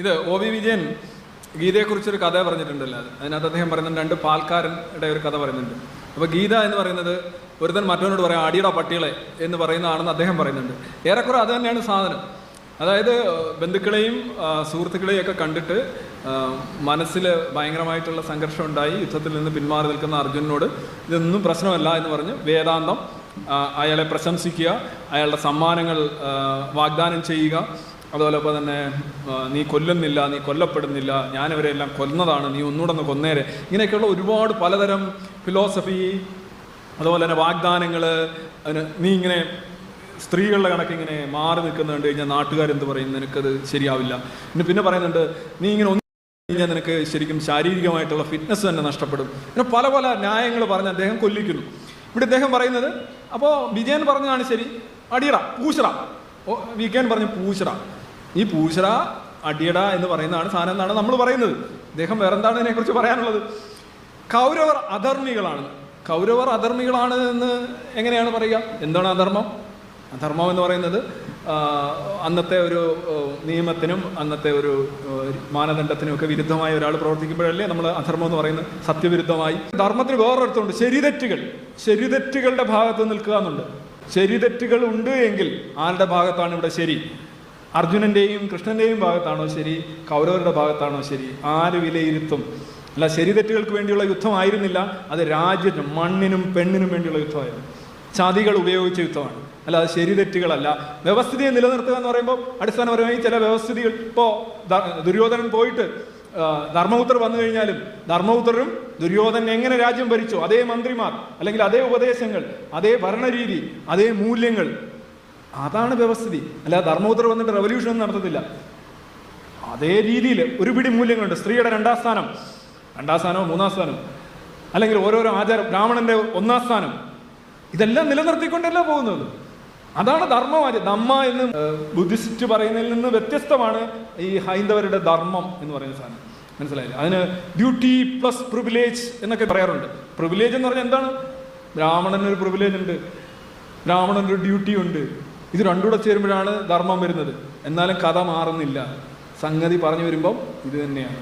ഇത് O V Vijayan ഗീതയെക്കുറിച്ചൊരു കഥ പറഞ്ഞിട്ടുണ്ടല്ലോ അത്. അതിനകത്ത് അദ്ദേഹം പറയുന്നത് രണ്ട് പാൽക്കാരന്റെ ഒരു കഥ പറയുന്നുണ്ട്. അപ്പോൾ ഗീത എന്ന് പറയുന്നത് ഒരുതൻ മറ്റവനോട് പറയാം അടിയുടെ പട്ടികളെ എന്ന് പറയുന്നതാണെന്ന് അദ്ദേഹം പറയുന്നുണ്ട്. ഏറെക്കുറെ അത് തന്നെയാണ് സാധനം. അതായത് ബന്ധുക്കളെയും സുഹൃത്തുക്കളെയും ഒക്കെ കണ്ടിട്ട് മനസ്സിൽ ഭയങ്കരമായിട്ടുള്ള സംഘർഷം ഉണ്ടായി. യുദ്ധത്തിൽ നിന്ന് പിന്മാറി നിൽക്കുന്ന അർജുനനോട് ഇതൊന്നും പ്രശ്നമല്ല എന്ന് പറഞ്ഞ് വേദാന്തം അയാളെ പ്രശംസിക്കുക അയാളുടെ സമ്മാനങ്ങൾ വാഗ്ദാനം ചെയ്യുക അതുപോലെ തന്നെ നീ കൊല്ലുന്നില്ല നീ കൊല്ലപ്പെടുന്നില്ല ഞാനിവരെല്ലാം കൊന്നതാണ് നീ ഒന്നുകൂടെ ഒന്ന് കൊന്നേരെ. ഇങ്ങനെയൊക്കെയുള്ള ഒരുപാട് പലതരം ഫിലോസഫി അതുപോലെ തന്നെ വാഗ്ദാനങ്ങൾ നീ ഇങ്ങനെ സ്ത്രീകളുടെ കണക്ക് ഇങ്ങനെ മാറി നിൽക്കുന്നത് കണ്ടു കഴിഞ്ഞാൽ നാട്ടുകാരെന്ത് പറയും? നിനക്കത് ശരിയാവില്ല. പിന്നെ പിന്നെ പറയുന്നുണ്ട് നീ ഇങ്ങനെ ഒന്ന് കഴിഞ്ഞാൽ നിനക്ക് ശരിക്കും ശാരീരികമായിട്ടുള്ള ഫിറ്റ്നസ് തന്നെ നഷ്ടപ്പെടും. പിന്നെ പല പല ന്യായങ്ങൾ പറഞ്ഞ് അദ്ദേഹം കൊല്ലിക്കുന്നു. ഇവിടെ അദ്ദേഹം പറയുന്നത് അപ്പോൾ വിജയൻ പറഞ്ഞതാണ് ശരി അടിയറ പൂശറ. ഓ വിജയൻ പറഞ്ഞു പൂശറ. ഈ പൂശറ അടിയട എന്ന് പറയുന്നതാണ് സാധനം എന്നാണ് നമ്മൾ പറയുന്നത്. ഇദ്ദേഹം വേറെന്താണ് ഇതിനെക്കുറിച്ച് പറയാനുള്ളത്? കൗരവർ അധർമ്മികളാണ്. കൗരവർ അധർമ്മികളാണ് എന്ന് എങ്ങനെയാണ് പറയുക? എന്താണ് അധർമ്മം? അധർമ്മം എന്ന് പറയുന്നത് അന്നത്തെ ഒരു നിയമത്തിനും അന്നത്തെ ഒരു മാനദണ്ഡത്തിനും ഒക്കെ വിരുദ്ധമായി ഒരാൾ പ്രവർത്തിക്കുമ്പോഴല്ലേ നമ്മൾ അധർമ്മം എന്ന് പറയുന്നത്? സത്യവിരുദ്ധമായി. ധർമ്മത്തിന് വേറൊരിടത്തുണ്ട്. ശരിതെറ്റുകൾ. ശരിതെറ്റുകളുടെ ഭാഗത്ത് നിൽക്കുക എന്നുണ്ട്. ശരിതെറ്റുകൾ ഉണ്ട് എങ്കിൽ ആരുടെ ഭാഗത്താണ് ഇവിടെ ശരി? അർജുനന്റെയും കൃഷ്ണന്റെയും ഭാഗത്താണോ ശരി? കൗരവരുടെ ഭാഗത്താണോ ശരി? ആര് വിലയിരുത്തും? അല്ല ശരിതെറ്റുകൾക്ക് വേണ്ടിയുള്ള യുദ്ധമായിരുന്നില്ല. അത് രാജ്യത്തിനും മണ്ണിനും പെണ്ണിനും വേണ്ടിയുള്ള യുദ്ധമായിരുന്നു. ചതികൾ ഉപയോഗിച്ച യുദ്ധമാണ്. അല്ല അത് ശരിതെറ്റുകളല്ല. വ്യവസ്ഥിതിയെ നിലനിർത്തുക എന്ന് പറയുമ്പോൾ അടിസ്ഥാനപരമായി ചില വ്യവസ്ഥിതികൾ ഇപ്പോൾ ദുര്യോധനൻ പോയിട്ട് ധർമ്മപുത്രർ വന്നു കഴിഞ്ഞാലും ധർമ്മപുത്രരും ദുര്യോധനൻ എങ്ങനെ രാജ്യം ഭരിച്ചു? അതേ മന്ത്രിമാർ അല്ലെങ്കിൽ അതേ ഉപദേശങ്ങൾ അതേ ഭരണരീതി അതേ മൂല്യങ്ങൾ അതാണ് വ്യവസ്ഥിതി. അല്ല ധർമ്മപുത്രർ വന്നിട്ട് റവല്യൂഷൻ ഒന്നും നടത്തത്തില്ല. അതേ രീതിയിൽ ഒരു പിടി മൂല്യങ്ങളുണ്ട്. സ്ത്രീയുടെ രണ്ടാം സ്ഥാനം. രണ്ടാം സ്ഥാനമോ മൂന്നാം സ്ഥാനം അല്ലെങ്കിൽ ഓരോരോ ആചാരം ബ്രാഹ്മണന്റെ ഒന്നാം സ്ഥാനം. ഇതെല്ലാം നിലനിർത്തിക്കൊണ്ടല്ല പോകുന്നത്. അതാണ് ധർമ്മം ധമ്മ എന്ന് ബുദ്ധിസ്റ്റ് പറയുന്നതിൽ നിന്ന് വ്യത്യസ്തമാണ് ഈ ഹൈന്ദവരുടെ ധർമ്മം എന്ന് പറയുന്ന സാധനം. മനസ്സിലായില്ല? അതിന് ഡ്യൂട്ടി പ്ലസ് പ്രിവിലേജ് എന്നൊക്കെ പറയാറുണ്ട്. പ്രിവിലേജ് എന്ന് പറഞ്ഞാൽ എന്താണ്? ബ്രാഹ്മണന് ഒരു പ്രിവിലേജ് ഉണ്ട്. ബ്രാഹ്മണന് ഒരു ഡ്യൂട്ടി ഉണ്ട്. ഇത് രണ്ടും കൂടെ ചേരുമ്പോഴാണ് ധർമ്മം വരുന്നത്. എന്നാലും കഥ മാറുന്നില്ല. സംഗതി പറഞ്ഞു വരുമ്പം ഇത് തന്നെയാണ്.